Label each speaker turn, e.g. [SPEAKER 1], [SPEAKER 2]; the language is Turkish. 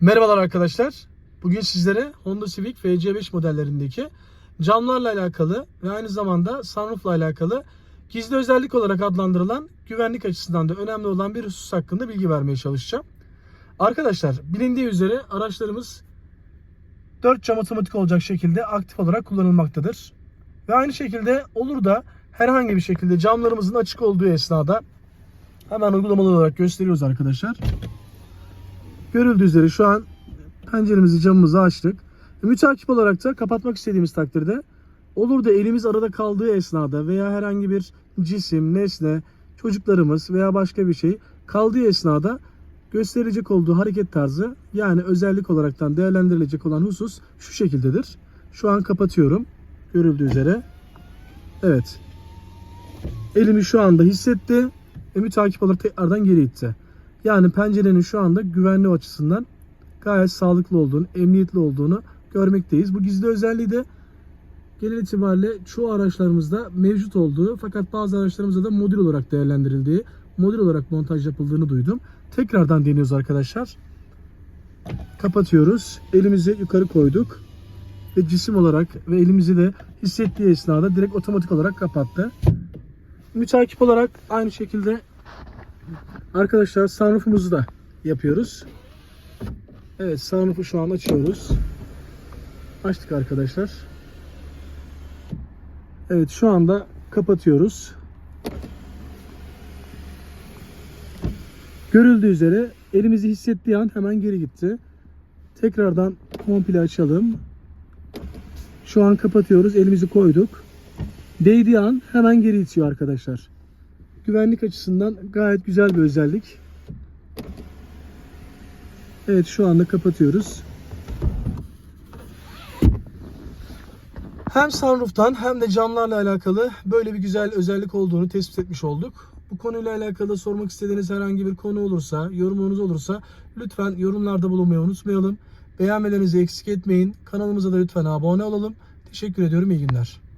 [SPEAKER 1] Merhabalar arkadaşlar. Bugün sizlere Honda Civic FC5 modellerindeki camlarla alakalı ve aynı zamanda sunroofla alakalı gizli özellik olarak adlandırılan güvenlik açısından da önemli olan bir husus hakkında bilgi vermeye çalışacağım. Arkadaşlar bilindiği üzere araçlarımız 4 cam otomatik olacak şekilde aktif olarak kullanılmaktadır. Ve aynı şekilde olur da herhangi bir şekilde camlarımızın açık olduğu esnada hemen uygulamalı olarak gösteriyoruz arkadaşlar. Görüldüğü üzere şu an penceremizi camımızı açtık. Mütakip olarak da kapatmak istediğimiz takdirde olur da elimiz arada kaldığı esnada veya herhangi bir cisim, nesne, çocuklarımız veya başka bir şey kaldığı esnada gösterilecek olduğu hareket tarzı yani özellik olaraktan değerlendirilecek olan husus şu şekildedir. Şu an kapatıyorum. Görüldüğü üzere. Evet. Elimi şu anda hissetti ve mütakip olarak tekrardan geri itti. Yani pencerenin şu anda güvenli açısından gayet sağlıklı olduğunu, emniyetli olduğunu görmekteyiz. Bu gizli özelliği de genel itibariyle çoğu araçlarımızda mevcut olduğu fakat bazı araçlarımızda da modül olarak değerlendirildiği, modül olarak montaj yapıldığını duydum. Tekrardan deniyoruz arkadaşlar. Kapatıyoruz. Elimizi yukarı koyduk. Ve cisim olarak ve elimizi de hissettiği esnada direkt otomatik olarak kapattı. Mütakip olarak aynı şekilde Arkadaşlar sunroofumuzu da yapıyoruz. Evet sunroofu şu an açıyoruz. Açtık arkadaşlar. Evet şu anda kapatıyoruz. Görüldüğü üzere elimizi hissettiği an hemen geri gitti. Tekrardan komple açalım. Şu an kapatıyoruz. Elimizi koyduk. Değdiği an hemen geri itiyor arkadaşlar güvenlik açısından gayet güzel bir özellik. Evet şu anda kapatıyoruz. Hem sunroof'tan hem de camlarla alakalı böyle bir güzel özellik olduğunu tespit etmiş olduk. Bu konuyla alakalı sormak istediğiniz herhangi bir konu olursa, yorumunuz olursa lütfen yorumlarda bulunmayı unutmayalım. Beğenmelerinizi eksik etmeyin. Kanalımıza da lütfen abone olalım. Teşekkür ediyorum. İyi günler.